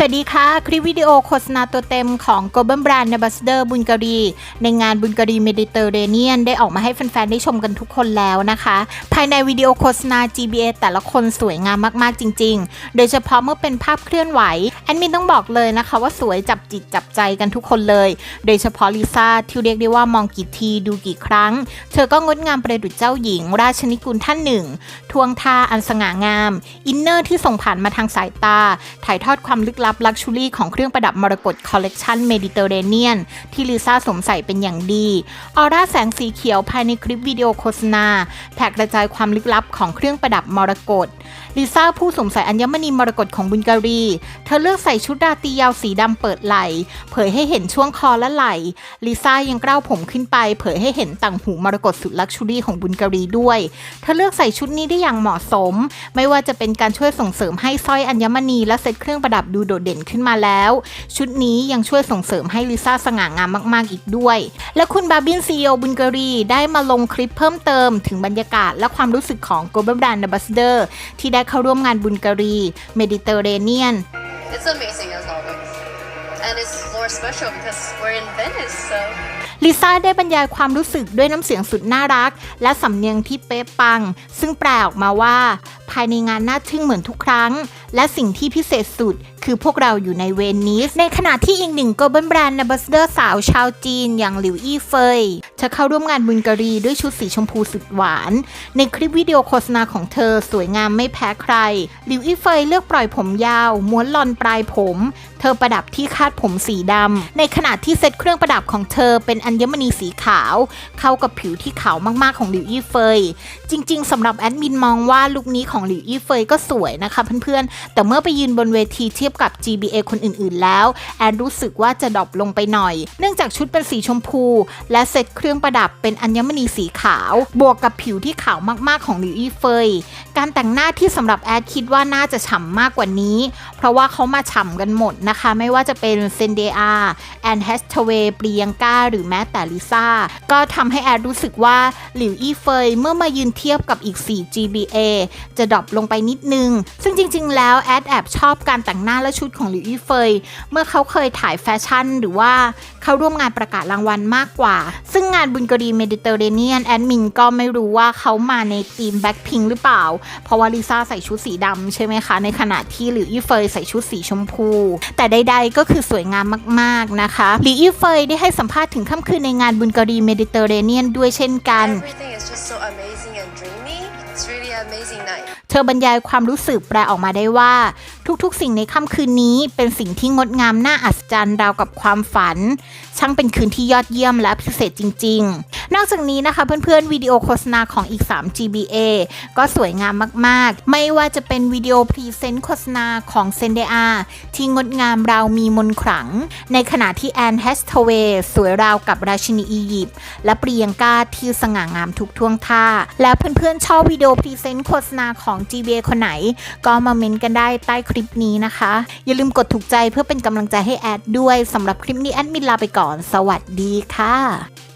สวัสดีค่ะ คลิปวิดีโอโฆษณาตัวเต็มของ Global Brand Ambassador บุญการี ในงานบุญการีเมดิเตอร์เรเนียน ได้ออกมาให้แฟนๆ ได้ชมกันทุกคนแล้วนะคะ ภายในวิดีโอโฆษณา GBA แต่ละคนสวยงามมากๆจริง ๆ โดยเฉพาะเมื่อเป็นภาพเคลื่อนไหว แอดมินต้องบอกเลยนะคะ ว่าสวยจับจิตจับใจกันทุกคนเลย โดยเฉพาะลิซ่าที่เรียกได้ว่ามองกี่ทีดูกี่ครั้ง เธอก็งดงามประดุจเจ้าหญิง ราชนิกุลท่านหนึ่งทวงท่าอันสง่างาม อินเนอร์ที่ส่งผ่านมาทางสายตา ถ่ายทอดความลึกลับลักชูรี่ของเครื่องประดับมรกตคอลเลกชันเมดิเตอร์เรเนียนที่ลิซ่าสวมใส่เป็นอย่างดี ออร่าแสงสีเขียวภายในคลิปวิดีโอโฆษณาแผ่กระจายความลึกลับของเครื่องประดับมรกต ลิซ่าผู้สวมใส่อัญมณีมรกตของบุญการี เธอเลือกใส่ชุดราตรียาวสีดำเปิดไหล่เผยให้เห็นช่วงคอและไหล่ลิซ่ายังเกล้าผมขึ้นไป เผยให้เห็นต่างหูมรกตสุดลักชูรี่ของบุญการีด้วย เธอเลือกใส่ชุดนี้ได้อย่างเหมาะสม ไม่ว่าจะเป็นการช่วยส่งเสริมให้สร้อยอัญมณีและเซตเครื่องประดับดูโดดเด่นขึ้นมาแล้ว ชุดนี้ยังช่วยส่งเสริมให้ลิซ่าสง่างามมาก ๆ อีกด้วย และคุณบาบินซีโอบุญการีได้มาลงคลิปเพิ่มเติม ถึงบรรยากาศและความรู้สึกของ Global Brand Ambassador ที่ได้เข้าร่วมงานบุญการีเมดิเตอร์เรเนียน It's amazing as always. And it's more special because we're in Venice, so ลิซ่าได้บรรยายความรู้สึกด้วยน้ำเสียงสุดน่ารัก และสำเนียงที่เป๊ะปัง ซึ่งแปลออกมาว่า ภายในงานน่าทึ่งเหมือนทุกครั้งและสิ่งที่พิเศษสุด คือพวกเราอยู่ในเวนิส ในขณะที่อีกหนึ่ง global brand ambassador สาวชาวจีน อย่างหลิวอี้เฟยเธอเข้าร่วมงานบุญการีด้วยชุดสีชมพูสุดหวาน ในคลิปวิดีโอโฆษณาของเธอสวยงามไม่แพ้ใคร หลิวอี้เฟยเลือกปล่อยผมยาว ม้วนลอนปลายผม เธอประดับที่คาดผมสีดำในขณะที่เซตเครื่องประดับของเธอเป็นอัญมณีสีขาว เข้ากับผิวที่ขาวมากๆของหลิวอี้เฟยจริง ๆสำหรับแอดมินมองว่าลุคนี้ของหลิวอี้เฟยก็สวยนะคะเพื่อนๆแต่เมื่อไปยืนบนเวทีเทียบกับ GBA คนอื่นๆแล้ว แอดรู้สึกว่าจะดรอปลงไปหน่อย เนื่องจากชุดเป็นสีชมพู และเซตเครื่องประดับเป็นอัญมณีสีขาว บวกกับผิวที่ขาวมากๆของหลิวอี้เฟย การแต่งหน้าที่สำหรับแอดคิดว่าน่าจะฉ่ำมากกว่านี้ เพราะว่าเขามาฉ่ำกันหมดนะคะ ไม่ว่าจะเป็นเซนเดอาแอนแฮสทเวย์ปรียงกาหรือแม้แต่ลิซ่า ก็ทำให้แอดรู้สึกว่าหลิวอี้เฟยเมื่อมายืนเทียบกับอีก 4 GBA จะดรอปลงไปนิดนึง ซึ่งจริง ๆ แล้วแล้วแอดแอบชอบการแต่งหน้าและชุดของหลิวอี้เฟย เมื่อเขาเคยถ่ายแฟชั่น หรือว่าเข้าร่วมงานประกาศรางวัลมากกว่า ซึ่งงานบุญกรีเมดิเตอร์เรเนียนแอดมินก็ไม่รู้ว่าเขามาในทีมแบ็คพิงหรือเปล่า เพราะว่าลิซ่าใส่ชุดสีดำใช่ไหมคะ ในขณะที่หลิวอี้เฟยใส่ชุดสีชมพู แต่ใดๆก็คือสวยงามมากๆนะคะหลิวอี้เฟยได้ให้สัมภาษณ์ถึงค่ำคืนในงานบุญกรีเมดิเตอร์เรเนียนด้วยเช่นกัน everything is just so amazing and dreamy. It's really an amazing night. เธอบรรยายความรู้สึกแปลออกมาได้ว่า ทุกๆ สิ่งในค่ำคืนนี้เป็นสิ่งที่งดงามน่าอัศจรรย์ราวกับความฝัน ช่างเป็นคืนที่ยอดเยี่ยมและพิเศษจริง ๆ นอกจากนี้นะคะเพื่อนๆวิดีโอโฆษณาของอีก 3 GBA ก็สวยงามมากๆ ไม่ว่าจะเป็นวิดีโอพรีเซนต์โฆษณาของเซนเดอาที่งดงามราวมีมนขลัง ในขณะที่แอนแฮสทเวย์สวยราวกับราชินีอียิปต์และปรียงกาที่สง่างามทุกท่วงท่า และเพื่อนๆชอบวิดีโอพรีเซนต์โฆษณาของของ GBA คนไหน ก็มาเมนต์กันได้ใต้คลิปนี้นะคะ อย่าลืมกดถูกใจเพื่อเป็นกำลังใจให้แอดด้วยสำหรับคลิปนี้แอดมินลาไปก่อน สวัสดีค่ะ